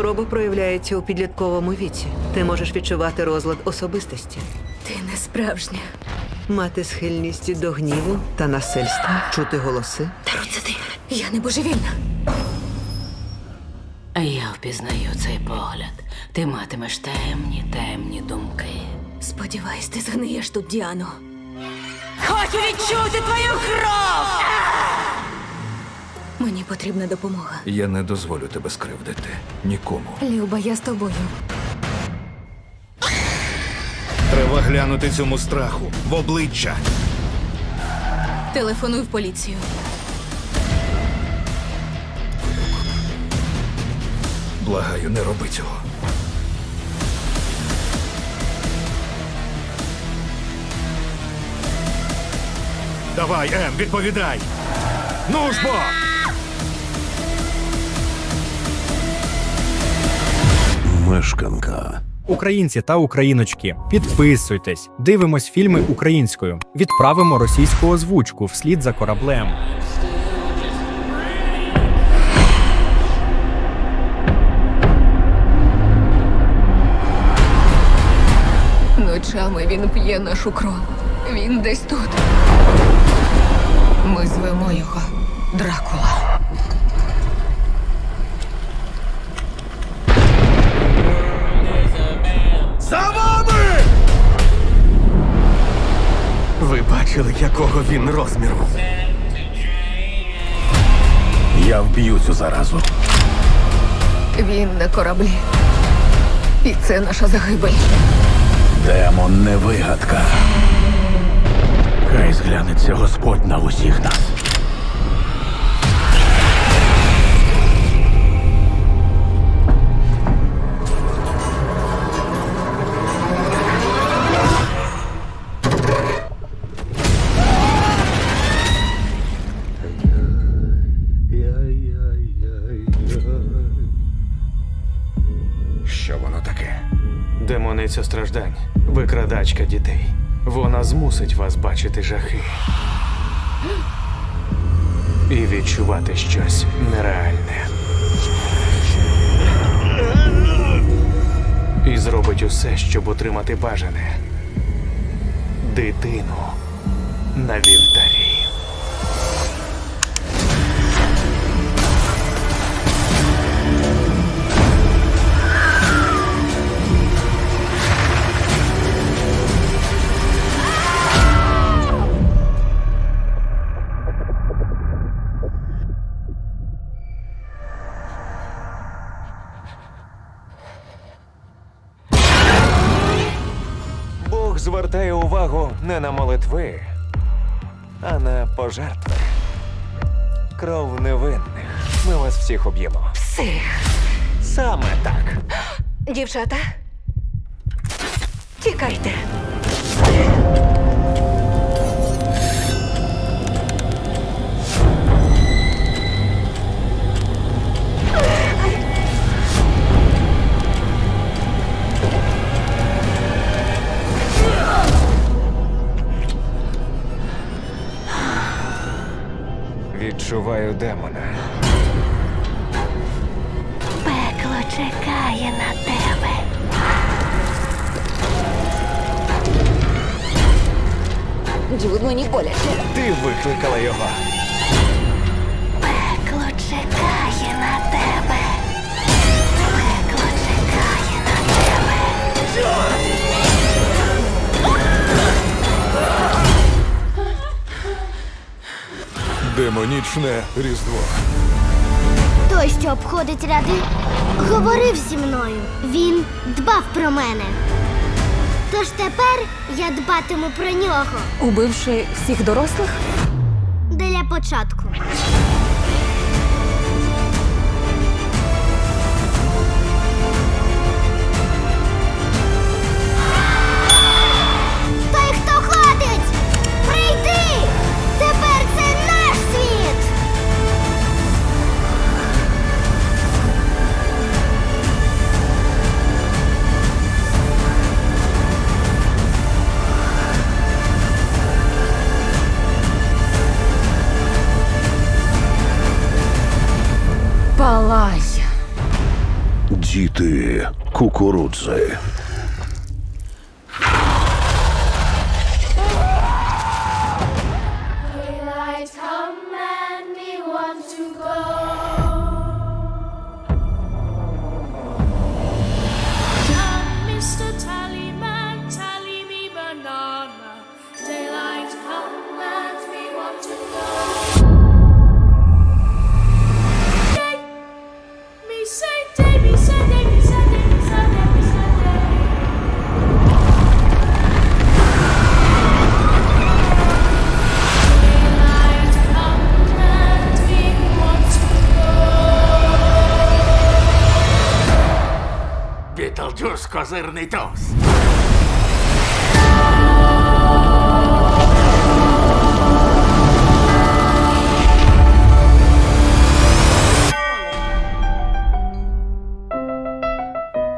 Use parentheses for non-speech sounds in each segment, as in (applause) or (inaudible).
Хвороба проявляється у підлітковому віці. Ти можеш відчувати розлад особистості, Ти не справжня. мати схильність до гніву та насильства, чути голоси. Таро, це ти. Я не божевільна. Я впізнаю цей погляд. Ти матимеш темні, темні думки. Сподіваюсь, ти згниєш тут, Діано. Хочу відчути твою кров! Мені потрібна допомога. Я не дозволю тебе скривдити. Нікому. Люба, я з тобою. Треба глянути цьому страху в обличчя. Телефонуй в поліцію. Благаю, не роби цього. Давай, Ем, відповідай. Ну ж бо! Мешканка. Українці та україночки, підписуйтесь, дивимось фільми українською, відправимо російську озвучку вслід за кораблем. Ночами він п'є нашу кров. Він десь тут. Ми звемо його Дракула. Бачили, якого він розміру? Я вб'ю цю заразу. Він на кораблі. І це наша загибель. Демон не вигадка. Хай зглянеться Господь на усіх нас. Демониця страждань, викрадачка дітей. Вона змусить вас бачити жахи. І відчувати щось нереальне. І зробить усе, щоб отримати бажане. Дитину на вівтарі. Всіх об'ємо. Псих. Саме так. Дівчата. Тікайте. Ти викликала його. Пекло чекає на тебе. Пекло чекає на тебе. Демонічне різдво. Той, що обходить ряди, говорив зі мною. Він дбав про мене. Тож тепер я дбатиму про нього Убивши всіх дорослих? для початку. kukurydzy. Козирний товс.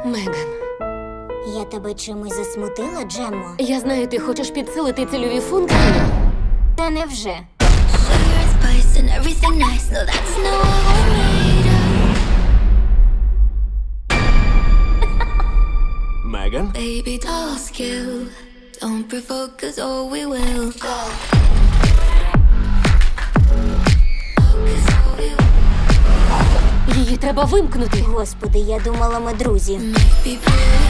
Меган, Я тебе чимось засмутила, Джеммо? я знаю, ти хочеш підсилити цільові функції. Та невже? Меган? Baby dolls kill. Don't provoke us or we will go. Її треба вимкнути. Господи, я думала, ми друзі. Be pretty,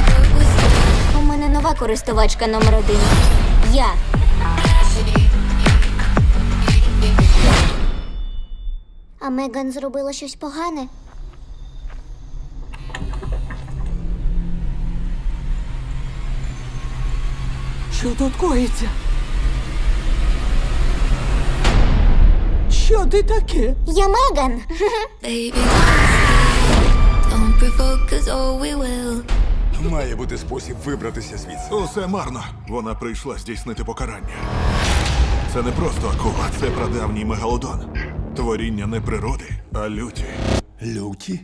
but we're still У мене нова користувачка номер один. Я. А Меган зробила щось погане? Що тут коїться? Що ти таке? Я Меган. will. Має бути спосіб вибратися звідси. Усе марно. Вона прийшла здійснити покарання. Це не просто акула, це прадавній мегалодон. Творіння не природи, а люті. Люті?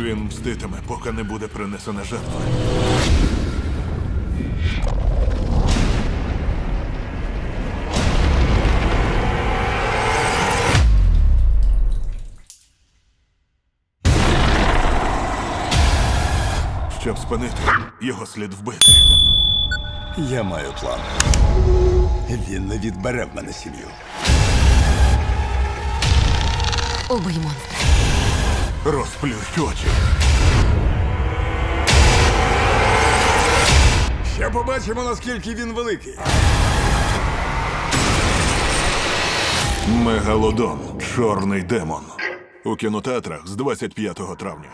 Він мститиме, поки не буде принесена жертва. Щоб спинити, його слід вбити. Я маю план. Він не відбере в мене сім'ю. Убий монстра. Розплющ очі. Ще побачимо, наскільки він великий. Мегалодон. Чорний демон. У кінотеатрах з 25 травня.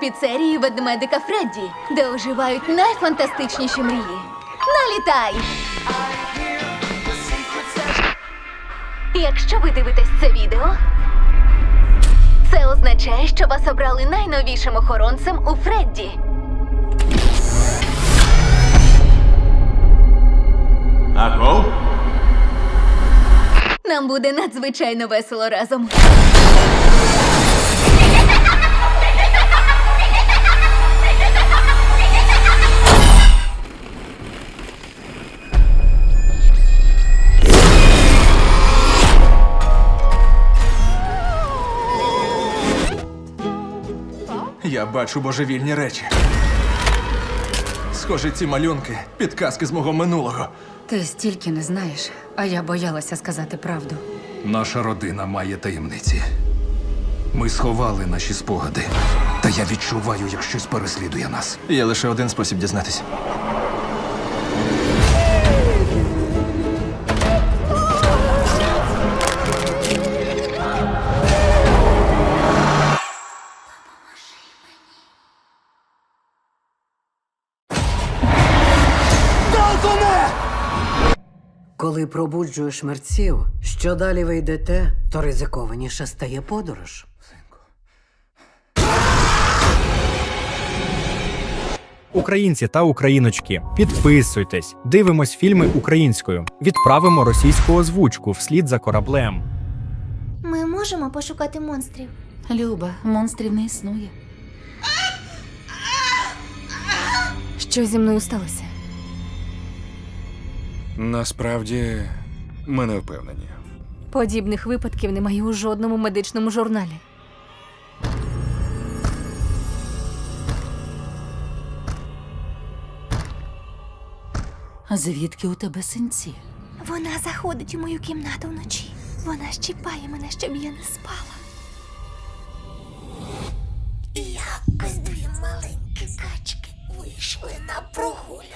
Піцерії ведмедика Фредді, де оживають найфантастичніші мрії. Налітай! Якщо ви дивитесь це відео, це означає, що вас обрали найновішим охоронцем у Фредді. Аго? Нам буде надзвичайно весело разом. Я бачу божевільні речі. Схоже, ці малюнки підказки з мого минулого. Ти стільки не знаєш, а я боялася сказати правду. Наша родина має таємниці. Ми сховали наші спогади. Та я відчуваю, як щось переслідує нас. Є лише один спосіб дізнатись. Коли пробуджуєш мерців, що далі ви йдете, то ризикованіше стає подорож. Українці та україночки, підписуйтесь, дивимось фільми українською, відправимо російську озвучку вслід за кораблем. Ми можемо пошукати монстрів. Люба, монстрів не існує. Що зі мною сталося? Насправді, ми не впевнені. Подібних випадків немає у жодному медичному журналі. А звідки у тебе синці? Вона заходить у мою кімнату вночі. Вона щіпає мене, щоб я не спала. Якось дві маленькі качки вийшли на прогулянку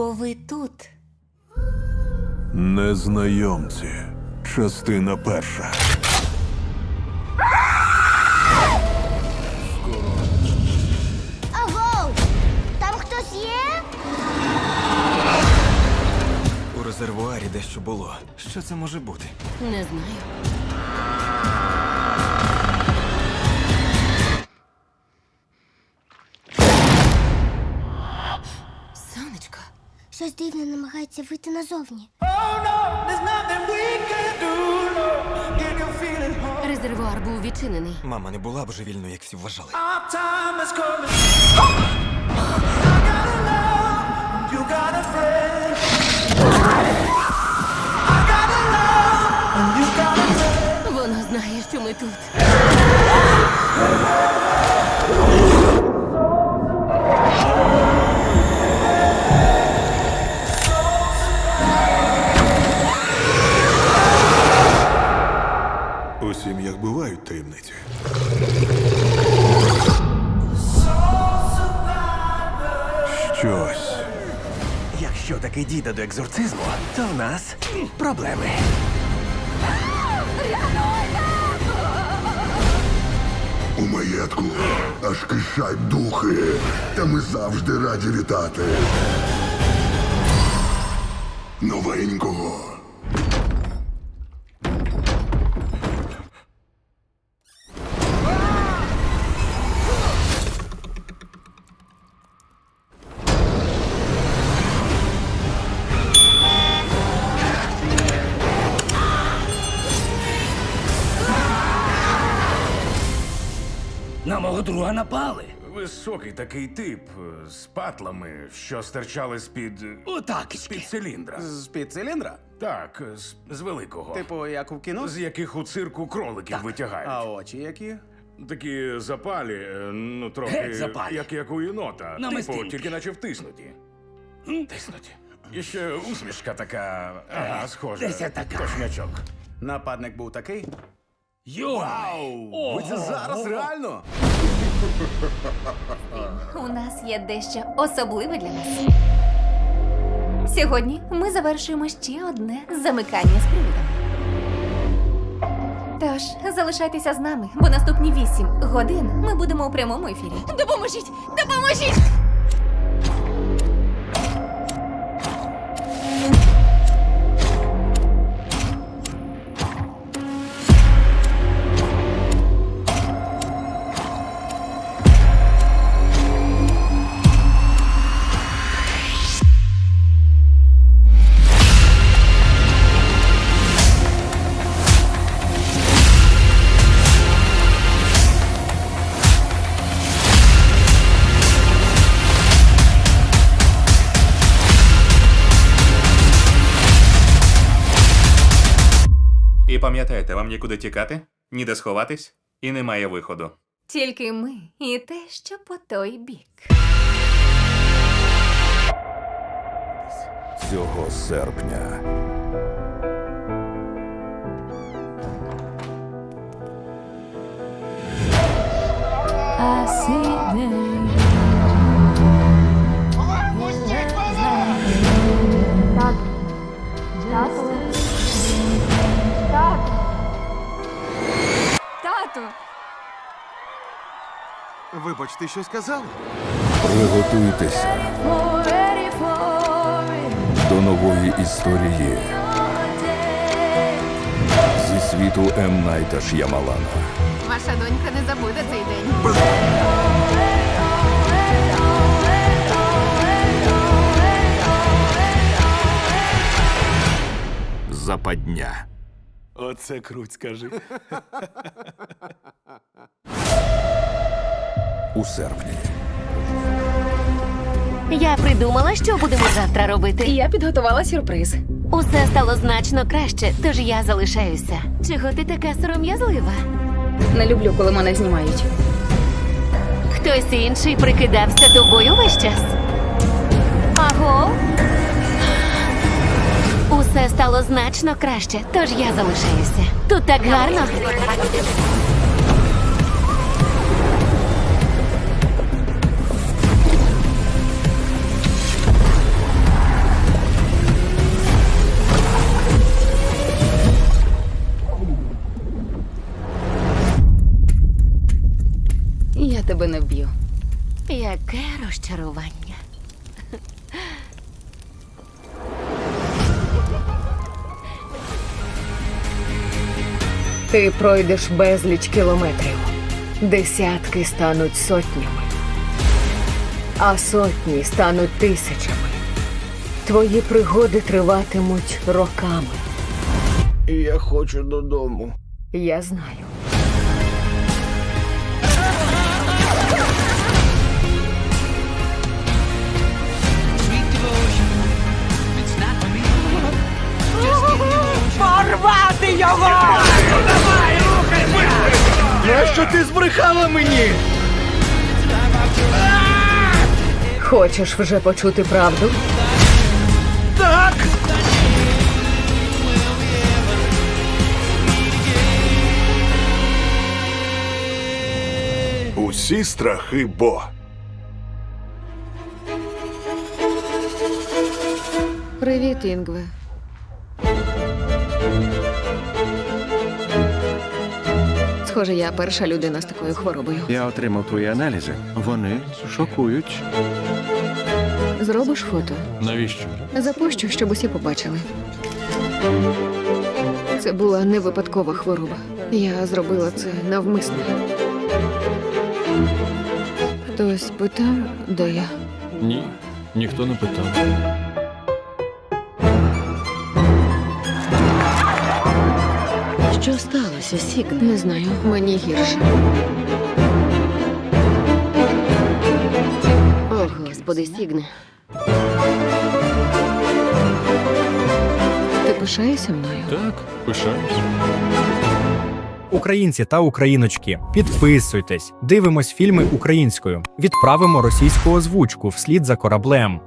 Бо ви тут. Незнайомці. Частина перша. Агоу! Там хтось є? У резервуарі дещо було. Що це може бути? Не знаю. Щось дивне намагається вийти назовні. Резервуар був відчинений. Мама не була божевільною, як всі вважали. Вона знає, що ми тут. У сім'ях бувають таємниці. Щось. Якщо таки дійде до екзорцизму, то в нас проблеми. У маєтку аж кишать духи, та ми завжди раді вітати. Новенького. Мого друга напали. Високий такий тип е, з патлами, що стирчали з-під. Отак. з-під циліндра. З-під циліндра? Так, з, з великого. Типу, як у кіно? З яких у цирку кроликів витягають. А очі які? Такі запалі, е, ну трохи Геть запалі. як, як у єнота. На типу, мистинки. тільки наче втиснуті. Тиснуті. І ще усмішка така, ага, схожа. десь я така. Точнячок. Нападник був такий? Йо! Ви це зараз реально? У нас є дещо особливе для нас. Сьогодні ми завершуємо ще одне замикання з приводами. Тож залишайтеся з нами, бо наступні вісім годин ми будемо у прямому ефірі. Допоможіть! Допоможіть! Пам'ятайте, вам нікуди тікати, ніде сховатись і немає виходу. Тільки ми і те, що по той бік. Цього серпня. Вибач, ти щось казав? Приготуйтеся до нової історії зі світу М. Найта Ш'ямалана. Ваша донька не забуде цей день. Западня. Оце круть, скажи. (laughs) У серпні. Я придумала, що будемо завтра робити. Я підготувала сюрприз. Усе стало значно краще, тож я залишаюся. Чого ти така сором'язлива? Не люблю, коли мене знімають. Хтось інший прикидався тобою весь час. Аго? Усе стало значно краще, тож я залишаюся. Тут так гарно. Розчарування. Ти пройдеш безліч кілометрів. Десятки стануть сотнями, а сотні стануть тисячами. Твої пригоди триватимуть роками. Я хочу додому. Я знаю. Нащо ти збрехала мені? Хочеш вже почути правду? Так! Усі страхи Бо. Привіт, Інгве. Схоже, я перша людина з такою хворобою. Я отримав твої аналізи. Вони шокують. Зробиш фото? Навіщо? Запущу, щоб усі побачили. Це була не випадкова хвороба. Я зробила це навмисно. Хтось питав, де я. Ні, ніхто не питав. Сталося, Сік? Не знаю, мені гірше. О, господи, Сігне. Ти пишаєшся мною? Так, пишаюсь. Українці та україночки, підписуйтесь, дивимось фільми українською, відправимо російську озвучку вслід за кораблем.